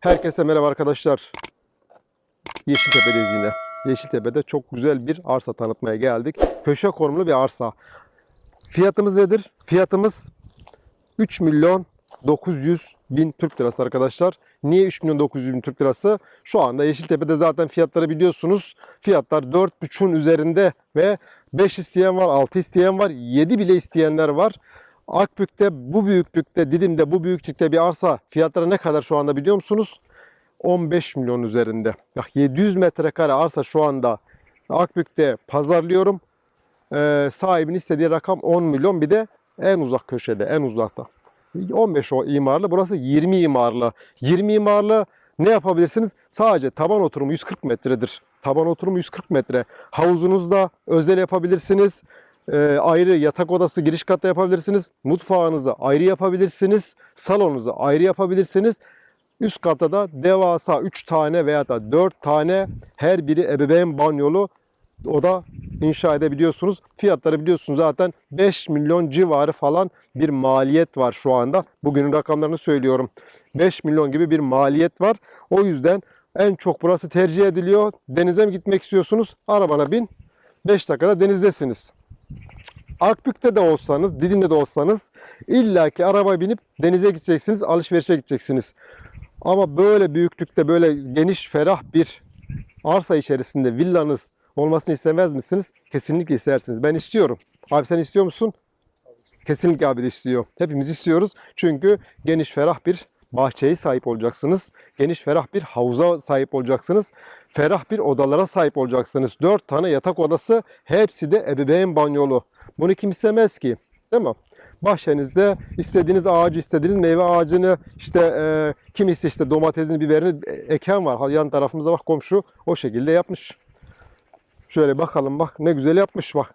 Herkese merhaba arkadaşlar. Yeşiltepe'deyiz yine. Yeşiltepe'de çok güzel bir arsa tanıtmaya geldik. Köşe konumlu bir arsa. Fiyatımız nedir? Fiyatımız 3 milyon 900 bin Türk lirası arkadaşlar. Niye 3 milyon 900 bin Türk lirası? Şu anda Yeşiltepe'de zaten fiyatları biliyorsunuz. Fiyatlar 4.5'un üzerinde ve 5 isteyen var, 6 isteyen var, 7 bile isteyenler var. Akbük'te bu büyüklükte, Didim'de bu büyüklükte bir arsa fiyatları ne kadar şu anda biliyor musunuz? 15 milyon üzerinde. Bak 700 metrekare arsa şu anda Akbük'te pazarlıyorum. Ee, sahibinin istediği rakam 10 milyon. Bir de en uzak köşede, en uzakta. 15 o imarlı, burası 20 imarlı. 20 imarlı ne yapabilirsiniz? Sadece taban oturumu 140 metredir. Taban oturumu 140 metre. Havuzunuzda özel yapabilirsiniz. Ee, ayrı yatak odası giriş katta yapabilirsiniz. Mutfağınızı ayrı yapabilirsiniz. Salonunuzu ayrı yapabilirsiniz. Üst katta da devasa 3 tane veya da 4 tane her biri ebeveyn banyolu oda inşa edebiliyorsunuz. Fiyatları biliyorsunuz zaten 5 milyon civarı falan bir maliyet var şu anda. Bugünün rakamlarını söylüyorum. 5 milyon gibi bir maliyet var. O yüzden en çok burası tercih ediliyor. Denize mi gitmek istiyorsunuz? Arabana bin. 5 dakikada denizdesiniz. Akbük'te de olsanız, Didim'de de olsanız illaki araba binip denize gideceksiniz, alışverişe gideceksiniz. Ama böyle büyüklükte, böyle geniş, ferah bir arsa içerisinde villanız olmasını istemez misiniz? Kesinlikle istersiniz. Ben istiyorum. Abi sen istiyor musun? Kesinlikle abi de istiyor. Hepimiz istiyoruz. Çünkü geniş, ferah bir bahçeye sahip olacaksınız. Geniş, ferah bir havuza sahip olacaksınız. Ferah bir odalara sahip olacaksınız. 4 tane yatak odası. Hepsi de ebeveyn banyolu. Bunu kim istemez ki? Değil mi? Bahçenizde istediğiniz ağacı, istediğiniz meyve ağacını, işte e, kimisi işte domatesini, biberini eken var. Yan tarafımıza bak komşu o şekilde yapmış. Şöyle bakalım bak ne güzel yapmış bak.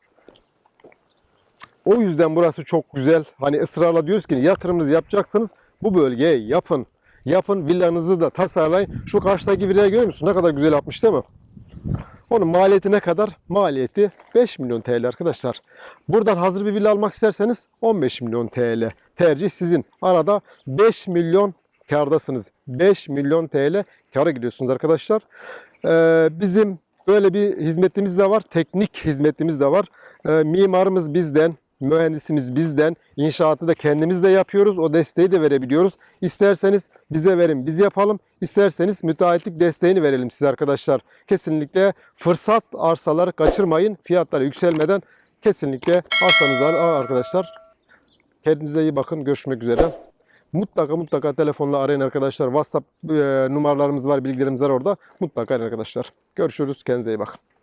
O yüzden burası çok güzel. Hani ısrarla diyoruz ki yatırımınızı yapacaksınız bu bölgeye yapın. Yapın villanızı da tasarlayın. Şu karşıdaki villaya görüyor musun? Ne kadar güzel yapmış değil mi? Onun maliyeti ne kadar? Maliyeti 5 milyon TL arkadaşlar. Buradan hazır bir villa almak isterseniz 15 milyon TL. Tercih sizin. Arada 5 milyon kardasınız. 5 milyon TL kara gidiyorsunuz arkadaşlar. Ee, bizim böyle bir hizmetimiz de var. Teknik hizmetimiz de var. Ee, mimarımız bizden. Mühendisimiz bizden. İnşaatı da kendimiz de yapıyoruz. O desteği de verebiliyoruz. İsterseniz bize verin biz yapalım. İsterseniz müteahhitlik desteğini verelim size arkadaşlar. Kesinlikle fırsat arsaları kaçırmayın. Fiyatları yükselmeden kesinlikle arsanızı alın arkadaşlar. Kendinize iyi bakın. Görüşmek üzere. Mutlaka mutlaka telefonla arayın arkadaşlar. WhatsApp e, numaralarımız var, bilgilerimiz var orada. Mutlaka arayın arkadaşlar. Görüşürüz. Kendinize iyi bakın.